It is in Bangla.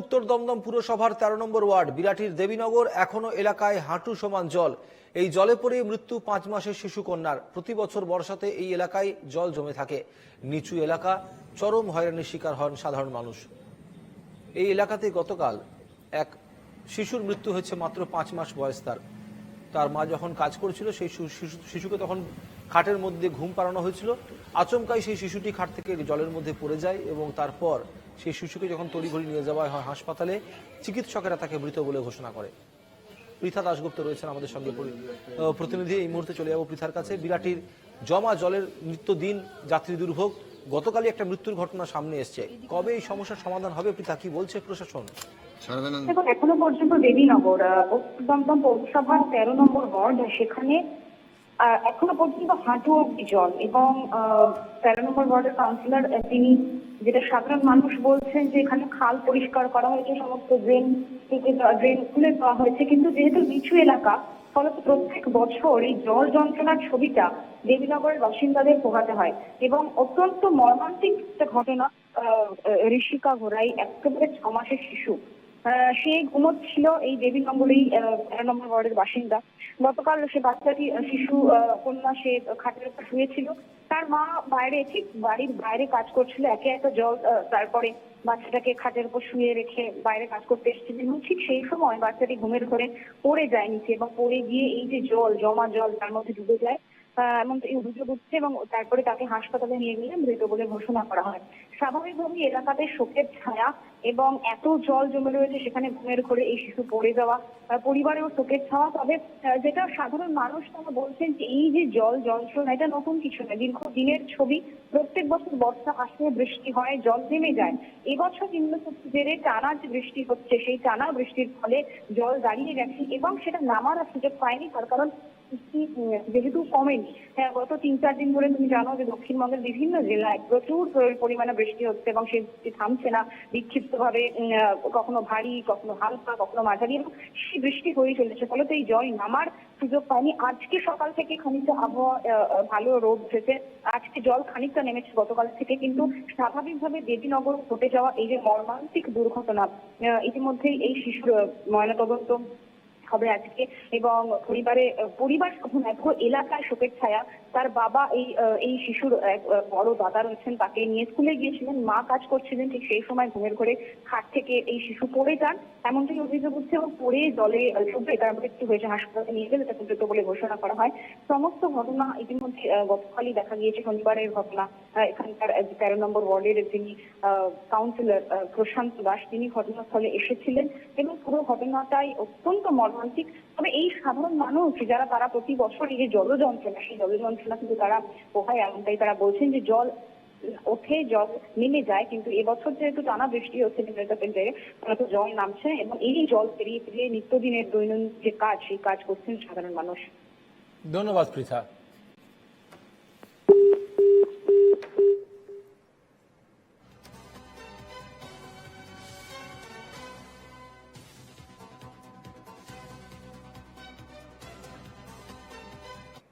উত্তর দমদম পুরসভার তেরো নম্বর ওয়ার্ড, বিরাটির দেবীনগর, এখনও এলাকায় হাঁটু সমান জল। এই জলে পড়ে মৃত্যু পাঁচ মাসের শিশু কন্যার। প্রতি বছর বর্ষাতে এই এলাকায় জল জমে থাকে। নিচু এলাকা, চরম হয়রানির শিকার হন সাধারণ মানুষ। এই এলাকাতে গতকাল এক শিশুর মৃত্যু হয়েছে মাত্র পাঁচ মাস বয়স তার। তার মা যখন কাজ করছিল, সেই শিশুকে তখন খাটের মধ্যে ঘুম পাড়ানো হয়েছিল। আচমকাই সেই শিশুটি খাট থেকে জলের মধ্যে পড়ে যায় এবং তারপর সেই শিশুকে যখন তড়িঘড়ি নিয়ে যাওয়া হয় হাসপাতালে, চিকিৎসকেরা তাকে মৃত বলে ঘোষণা করে। পৃথা দাশগুপ্ত রয়েছেন আমাদের সঙ্গে প্রতিনিধি। এই মুহূর্তে চলে যাব পৃথার কাছে। বিরাটির জমা জলের নিত্যদিন যাত্রী দুর্ভোগ। গতকালই একটা মৃত্যুর ঘটনা সামনে এসছে। কবে এই সমস্যার সমাধান হবে পৃথা কি বলছে প্রশাসন? দেখুন এখনও পর্যন্ত দেবীনগর আহ, দমদম পৌরসভার তেরো নম্বর ওয়ার্ড সেখানে আহ, এখনও পর্যন্ত হাঁটু অব্দি জল এবং আহ, তেরো নম্বর ওয়ার্ডের কাউন্সিলর তিনি যেটা সাধারণ মানুষ বলছেন যে এখানে খাল পরিষ্কার করা হয়েছে সমস্ত ড্রেন থেকে ড্রেন খুলে দেওয়া হয়েছে। কিন্তু যেহেতু নিচু এলাকা ফলত প্রত্যেক বছর এই জল যন্ত্রণার ছবিটা দেবীনগরের বাসিন্দাদের পোহাতে হয় এবং অত্যন্ত মর্মান্তিক ঘটনা ঋষিকা ঘোড়াই, একেবারে ছ মাসের শিশু। সে ঘুমোচ্ছিল এই দেবীনগরেই তেরো নম্বর ওয়ার্ডের বাসিন্দা। গতকাল সে বাচ্চাটি শিশু কন্যা সে খাটের উপর শুয়েছিল। তার মা বাইরে, ঠিক বাড়ির বাইরে কাজ করছিল, একে একটা জল তারপরে বাচ্চাটাকে খাটের উপর শুয়ে রেখে বাইরে কাজ করতে এসেছিলেন এবং ঠিক সেই সময় বাচ্চাটি ঘুমের ঘরে পড়ে যায় নিচে এবং পড়ে গিয়ে এই যে জল, জমা জল তার মধ্যে ডুবে যায়। এমন এই অভিযোগ উঠছে এবং তারপরে তাকে হাসপাতালে নিয়ে গেলে মৃত বলে ঘোষণা করা হয়। স্বাভাবিকভাবেই এলাকাতে শোকের ছায়া এবং এত জল জমে রয়েছে সেখানে ঘুমের ঘরে এই শিশু পড়ে যাওয়া পরিবারেও শোকের ছাওয়া তবে যেটা সাধারণ মানুষ তারা বলছেন যে এই যে জল যন্ত্রণা, এটা নতুন কিছু না। দীর্ঘদিনের ছবি, প্রত্যেক বছর বর্ষা আসে বৃষ্টি হয়, জল নেমে যায়। এবছর নিম্নচাপের জেরে টানা যে বৃষ্টি হচ্ছে, সেই টানা বৃষ্টির ফলে জল দাঁড়িয়ে গেছে এবং সেটা নামার সুযোগ পায়নি, তার কারণ যেহেতু কমেনি। হ্যাঁ গত তিন চার দিন ধরে তুমি জানো যে দক্ষিণবঙ্গের বিভিন্ন জেলায় প্রচুর পরিমাণে বৃষ্টি হচ্ছে এবং বৃষ্টি থামছে না বিক্ষিপ্ত ভাবে কখনো ভারী, কখনো হালকা, কখনো মাঝারি এবং সেই বৃষ্টি হয়ে চলেছে। ফলে তো এই জল নামার সুযোগ পায়নি। আজকে সকাল থেকে খানিকটা আবহাওয়া ভালো রোদ উঠেছে। আজকে জল খানিকটা নেমেছে গতকাল থেকে, কিন্তু স্বাভাবিকভাবে দেবীনগর ঘটে যাওয়া এই যে মর্মান্তিক দুর্ঘটনা ইতিমধ্যেই এই শিশুর ময়নাতদন্ত হবে আজকে এবং পরিবারে পরিবার শুধু নয় পুরো এলাকায় শোকের ছায়া তার বাবা এই এই শিশুর এক বড় দাদা রয়েছেন, তাকে নিয়ে স্কুলে গিয়েছিলেন। মা কাজ করছিলেন, ঠিক সেই সময় ঘুমের ঘরে খাট থেকে এই শিশু পড়ে যান। এমনটাই অভিযোগ উঠছে এবং পড়ে জলে ডুবে তার মৃত্যু হয়েছে। হাসপাতালে নিয়ে গেলে তাকে মৃত বলে ঘোষণা করা হয়। সমস্ত ঘটনা ইতিমধ্যে গতকালই দেখা গিয়েছে। শনিবারের ঘটনা এখানকার তেরো নম্বর ওয়ার্ডের যিনি কাউন্সিলর প্রশান্ত দাস, তিনি ঘটনাস্থলে এসেছিলেন এবং পুরো ঘটনাটাই অত্যন্ত মর্মান্তিক তবে এই সাধারণ মানুষ যারা, তারা প্রতি বছর এই যে জল যন্ত্রণা, সেই জল যন্ত্রণা কিন্তু তারা পোহায় এমনটাই তারা বলছেন যে জল ওঠে, জল নেমে যায়, কিন্তু এবছর যেহেতু টানা বৃষ্টি হচ্ছে জায়গায় তো জল নামছে এবং এই জল পেরিয়ে পেরিয়ে নিত্যদিনের দৈনন্দিন যে কাজ, সেই কাজ করছেন সাধারণ মানুষ। ধন্যবাদ, পৃথা।